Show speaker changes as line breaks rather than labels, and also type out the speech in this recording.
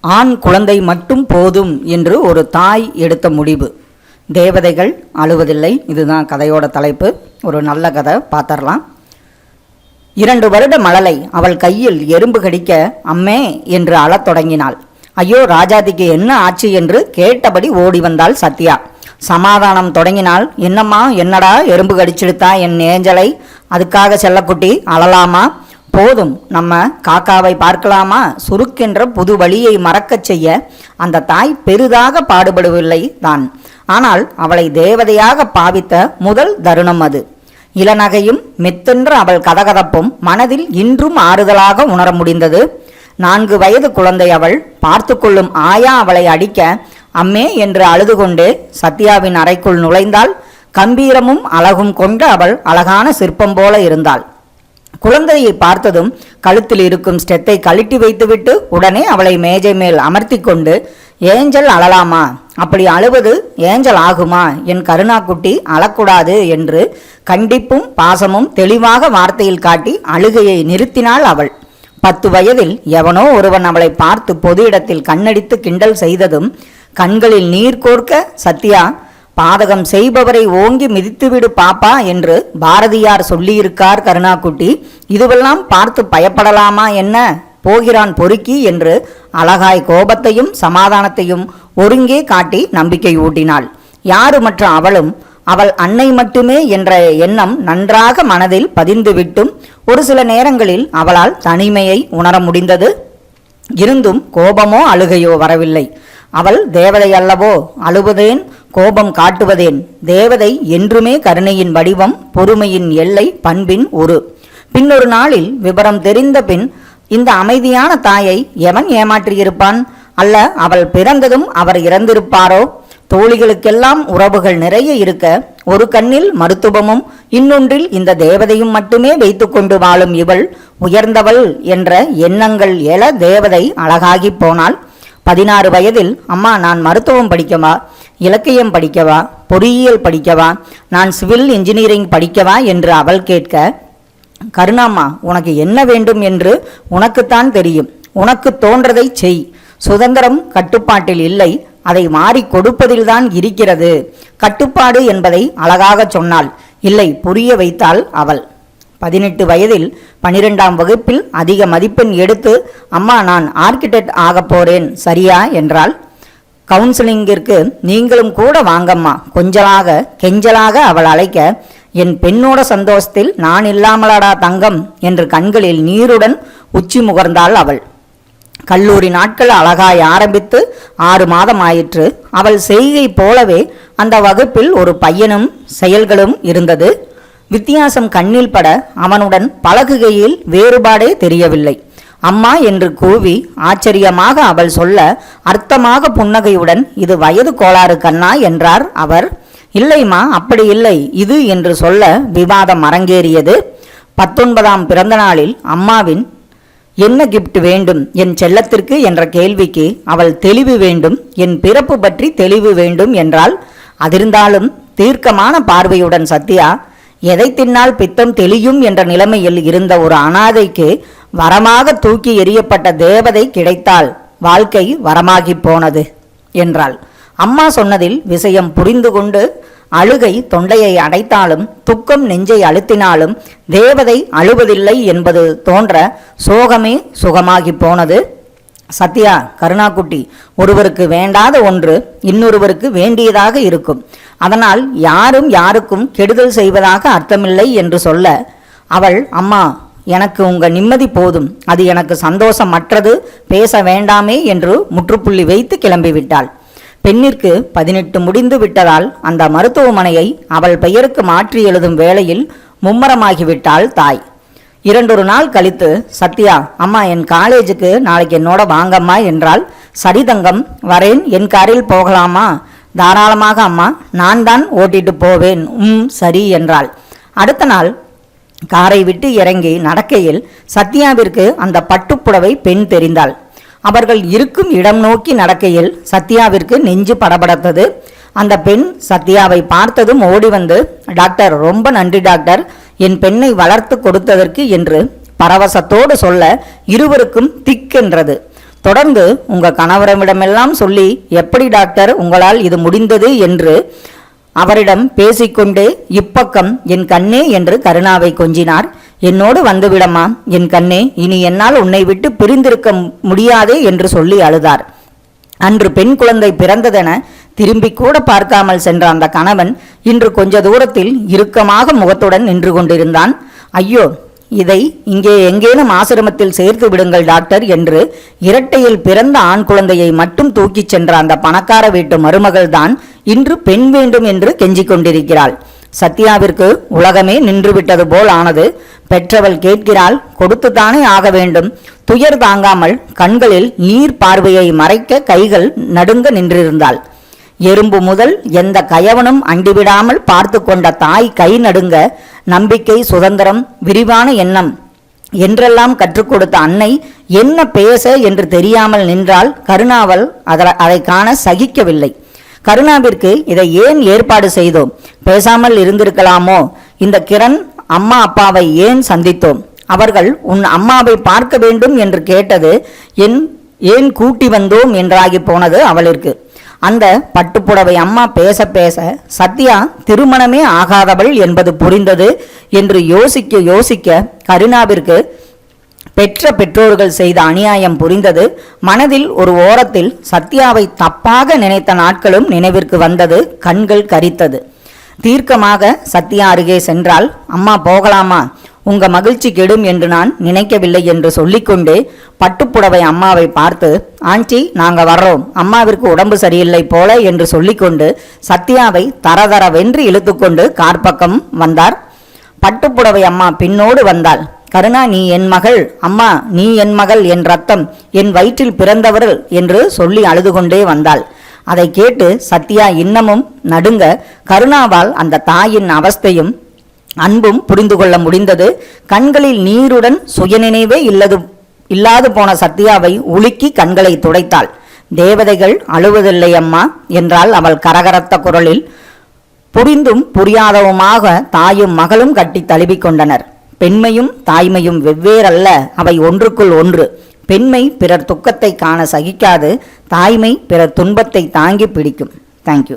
ஆண் குழந்தை மட்டும் போதும் என்று ஒரு தாய் எடுத்த முடிவு. தேவதைகள் அழுவதில்லை. இதுதான் கதையோட தலைப்பு. ஒரு நல்ல கதை. பார்த்துடலாம் இரண்டு வருட மழலை அவள் கையில் எறும்பு கடிக்க அம்மே என்று அழத் தொடங்கினாள். ஐயோ ராஜாதிக்கு என்ன ஆச்சு? என்று கேட்டபடி ஓடி வந்தாள் சத்யா. சமாதானம் தொடங்கினால் என்னம்மா என்னடா எறும்பு கடிச்சிடுத்தா என் ஏஞ்சலை? அதுக்காக செல்லக்குட்டி அழலாமா? போதும். நம்ம காக்காவை பார்க்கலாமா? சுருக்கென்ற புது வழியை மறக்கச் செய்ய அந்த தாய் பெரிதாக பாடுபடவில்லை தான். ஆனால் அவளை தேவதையாக பாவித்த முதல் தருணம் அது. இளநகையும் மெத்தென்ற அவள் கதகதப்பும் மனதில் இன்றும் ஆறுதலாக உணர முடிந்தது. நான்கு வயது குழந்தை அவள். பார்த்து கொள்ளும் ஆயா அவளை அடிக்க அம்மே என்று அழுது கொண்டே சத்யாவின் அறைக்குள் நுழைந்தாள். கம்பீரமும் அழகும் கொண்ட அவள் அழகான சிற்பம் போல இருந்தாள். குழந்தையை பார்த்ததும் கழுத்தில் இருக்கும் ஸ்டெத்தை கழட்டி வைத்துவிட்டு உடனே அவளை மேஜை மேல் அமர்த்தி கொண்டு ஏஞ்சல் அழலாமா? அப்படி அழுவது ஏஞ்சல் ஆகுமா? என் கருணாக்குட்டி அழக்கூடாது என்று கண்டிப்பும் பாசமும் தெளிவாக வார்த்தையில் காட்டி அழுகையை நிறுத்தினாள் அவள். பத்து வயதில் எவனோ ஒருவன் அவளை பார்த்து பொது இடத்தில் கண்ணடித்து கிண்டல் செய்ததும் கண்களில் நீர் கோர்க்க சத்யா பாதகம் செய்பவரை ஓங்கி மிதித்துவிடு பாப்பா என்று பாரதியார் சொல்லியிருக்கார் கருணாக்குட்டி. இதுவெல்லாம் பார்த்து பயப்படலாமா என்ன? போகிறான் பொறுக்கி என்று அழகாய் கோபத்தையும் சமாதானத்தையும் ஒருங்கே காட்டி நம்பிக்கை ஊட்டினாள். யாரு மற்ற அவளும்? அவள் அன்னை மட்டுமே என்ற எண்ணம் நன்றாக மனதில் பதிந்துவிட்டும். ஒரு சில நேரங்களில் அவளால் தனிமையை உணர முடிந்தது. இருந்தும் கோபமோ அழுகையோ வரவில்லை. அவள் தேவதை அல்லவோ அழுவதேன்? கோபம் காட்டுவதேன். தேவதை என்றுமே கருணையின் வடிவம் பொறுமையின் எல்லை பண்பின் ஒரு பின்னொரு நாளில் விவரம் தெரிந்த பின் இந்த அமைதியான தாயை எவன் ஏமாற்றியிருப்பான்? அல்ல அவள் பிறந்ததும் அவர் இறந்திருப்பாரோ? தோழிகளுக்கெல்லாம் உறவுகள் நிறைய இருக்க ஒரு கண்ணில் மருத்துவமும் இன்னொன்றில் இந்த தேவதையும் மட்டுமே வைத்துக்கொண்டு வாழும் இவள் உயர்ந்தவள் என்ற எண்ணங்கள் எழ தேவதை அழகாகி போனாள். பதினாறு வயதில் அம்மா நான் மருத்துவம் படிக்கவா? இலக்கியம் படிக்கவா? பொறியியல் படிக்கவா? நான் சிவில் இன்ஜினியரிங் படிக்கவா? என்று அவள் கேட்க கருணாம்மா உனக்கு என்ன வேண்டும் என்று உனக்குத்தான் தெரியும். உனக்கு தோன்றதை செய். சுதந்திரம் கட்டுப்பாட்டில் இல்லை. அதை மாறி கொடுப்பதில்தான் இருக்கிறது. கட்டுப்பாடு என்பதை அழகாக சொன்னாள். இல்லை புரிய வைத்தாள் அவள். பதினெட்டு வயதில் பனிரெண்டாம் வகுப்பில் அதிக மதிப்பெண் எடுத்து அம்மா நான் ஆர்கிடெக்ட் ஆகப் போறேன் சரியா? என்றாள். கவுன்சிலிங்கிற்கு நீங்களும் கூட வாங்கம்மா. கொஞ்சலாக கெஞ்சலாக அவள் அழைக்க என் பெண்ணோட சந்தோஷத்தில் நான் இல்லாமலடா தங்கம்? என்று கண்களில் நீருடன் உச்சி முகர்ந்தாள் அவள். கல்லூரி நாட்கள் அழகாய் ஆரம்பித்து ஆறு மாதம் ஆயிற்று. அவள் செய்கை போலவே அந்த வகுப்பில் ஒரு பையனும் செயல்களும் இருந்தது. வித்தியாசம் கண்ணில் பட அவனுடன் பழகுகையில் வேறுபாடே தெரியவில்லை. அம்மா என்று கூவி ஆச்சரியமாக அவள் சொல்ல அர்த்தமாக புன்னகையுடன் இது வயது கோளாறு கண்ணா என்றார் அவர். இல்லைம்மா அப்படி இல்லை. இது என்று சொல்ல விவாதம் அரங்கேறியது. பத்தொன்பதாம் பிறந்த நாளில் அம்மாவின் என்ன கிஃப்ட் வேண்டும்? என் செல்லத்திற்கு? என்ற கேள்விக்கு அவள் தெளிவு வேண்டும். என் பிறப்பு பற்றி தெளிவு வேண்டும் என்றால் அதிர்ந்தாலும் தீர்க்கமான பார்வையுடன் சத்யா எதை தின்னால் பித்தம் தெளியும் என்ற நிலைமையில் இருந்த ஒரு அனாதைக்கு வரமாக தூக்கி எறியப்பட்ட தேவதை கிடைத்தால் வாழ்க்கை வரமாகி போனது என்றாள். அம்மா சொன்னதில் விஷயம் புரிந்து கொண்டு அழுகை தொண்டையை அடைத்தாலும் துக்கம் நெஞ்சை அழுத்தினாலும் தேவதை அழுவதில்லை என்பது தோன்ற சோகமே சுகமாகி போனது. சத்யா கருணாக்குட்டி ஒருவருக்கு வேண்டாத ஒன்று இன்னொருவருக்கு வேண்டியதாக இருக்கும். அதனால் யாரும் யாருக்கும் கெடுதல் செய்வதாக அர்த்தமில்லை என்று சொல்ல அவள் அம்மா எனக்கு உங்க நிம்மதி போதும். அது எனக்கு சந்தோஷமற்றது. பேச வேண்டாமே என்று முற்றுப்புள்ளி வைத்து கிளம்பிவிட்டாள். பெண்ணிற்கு பதினெட்டு முடிந்து விட்டதால் அந்த மருத்துவமனையை அவள் பெயருக்கு மாற்றி எழுதும் வேளையில் மும்மரமாகிவிட்டாள் தாய். இரண்டொரு நாள் கழித்து சத்யா அம்மா என் காலேஜுக்கு நாளைக்கு என்னோட வாங்கம்மா என்றால் சரிதங்கம் வரேன். என் காரில் போகலாமா? தாராளமாக அம்மா. நான் தான் ஓட்டிட்டு போவேன். உம் சரி என்றாள். அடுத்த நாள் காரை விட்டு இறங்கி நடக்கையில் சத்யாவிற்கு அந்த பட்டுப்புடவை பெண் தெரிந்தாள். அவர்கள் இருக்கும் இடம் நோக்கி நடக்கையில் சத்யாவிற்கு நெஞ்சு படபடத்தது. அந்த பெண் சத்யாவை பார்த்ததும் ஓடி வந்து டாக்டர் ரொம்ப நன்றி டாக்டர். என் பெண்ணை வளர்த்து கொடுத்ததற்கு என்று பரவசத்தோடு சொல்ல இருவருக்கும் திக்கென்றது. தொடர்ந்து உங்க கணவரிடமெல்லாம் சொல்லி எப்படி டாக்டர் உங்களால் இது முடிந்தது? என்று அவரிடம் பேசிக்கொண்டே இப்பக்கம் என் கண்ணே என்று கருணாவை கொஞ்சினார். என்னோடு வந்துவிடமா என் கண்ணே இனி என்னால் உன்னை விட்டு பிரிந்திருக்க முடியாதே என்று சொல்லி அழுதார். அன்று பெண் குழந்தை பிறந்ததென திரும்பி கூட பார்க்காமல் சென்ற அந்த கணவன் இன்று கொஞ்ச தூரத்தில் இறுக்கமாக முகத்துடன் நின்று கொண்டிருந்தான். ஐயோ இதை இங்கே எங்கேனும் ஆசிரமத்தில் சேர்த்து விடுங்கள் டாக்டர் என்று இரட்டையில் பிறந்த ஆண் குழந்தையை மட்டும் தூக்கிச் சென்ற அந்த பணக்கார வீட்டு மருமகள் தான் இன்று பெண் வேண்டும் என்று கெஞ்சிக் கொண்டிருக்கிறாள். சத்யாவிற்கு உலகமே நின்றுவிட்டது போல் ஆனது. பெற்றவள் கேட்கிறாள் கொடுத்துத்தானே ஆக வேண்டும். துயர் தாங்காமல் கண்களில் நீர் பார்வையை மறைக்க கைகள் நடுங்க நின்றிருந்தாள். எறும்பு முதல் எந்த கயவனும் அண்டிவிடாமல் பார்த்து கொண்ட தாய் கை நடுங்க நம்பிக்கை சுதந்திரம் விரிவான எண்ணம் என்றெல்லாம் கற்றுக் கொடுத்த அன்னை என்ன பேச என்று தெரியாமல் நின்றால் கருணாவல் அதில் அதை காண சகிக்கவில்லை. கருணாவிற்கு இதை ஏன் ஏற்பாடு செய்தோம்? பேசாமல் இருந்திருக்கலாமோ? இந்த கிரண் அம்மா அப்பாவை ஏன் சந்தித்தோம்? அவர்கள் உன் அம்மாவை பார்க்க வேண்டும் என்று கேட்டது என் ஏன் கூட்டி வந்தோம் என்றாகி போனது அவளிற்கு. அந்த பட்டுப்புடவை அம்மா பேச பேச சத்யா திருமணமே ஆகாதவள் என்பது புரிந்தது? என்று யோசிக்க யோசிக்க கருணாவிற்கு பெற்ற பெற்றோர்கள் செய்த அநியாயம் புரிந்தது. மனதில் ஒரு ஓரத்தில் சத்யாவை தப்பாக நினைத்த நாட்களும் நினைவிற்கு வந்தது. கண்கள் கரித்தது. தீர்க்கமாக சத்யா அருகே சென்றால் அம்மா போகலாமா? உங்க மகிழ்ச்சி கெடும் என்று நான் நினைக்கவில்லை என்று சொல்லிக்கொண்டே பட்டுப்புடவை அம்மாவை பார்த்து ஆண்டி நாங்க வர்றோம். அம்மாவிற்கு உடம்பு சரியில்லை போல என்று சொல்லிக்கொண்டு சத்யாவை தரதரவென்று இழுத்துக்கொண்டு கார் பக்கம் வந்தார். பட்டுப்புடவை அம்மா பின்னோடு வந்தாள். கருணா நீ என் மகள். அம்மா நீ என் மகள். என் ரத்தம். என் வயிற்றில் பிறந்தவர்கள் என்று சொல்லி அழுது கொண்டே வந்தாள். அதை கேட்டு சத்யா இன்னமும் நடுங்க கருணாவால் அந்த தாயின் அவஸ்தையும் அன்பும் புரிந்து கொள்ள முடிந்தது. கண்களில் நீருடன் சுயநினைவே இல்லது இல்லாது போன சத்யாவை உலுக்கி கண்களை துடைத்தாள். தேவதைகள் அழுவதில்லை அம்மா என்றால் அவள் கரகரத்த குரலில். புரிந்தும் புரியாதவுமாக தாயும் மகளும் கட்டி தழுவிக் கொண்டனர். பெண்மையும் தாய்மையும் வெவ்வேறல்ல அவை ஒன்றுக்குள் ஒன்று. பெண்மை பிறர் துக்கத்தை காண சகிக்காது தாய்மை பிறர் துன்பத்தை தாங்கி பிடிக்கும். தேங்க்யூ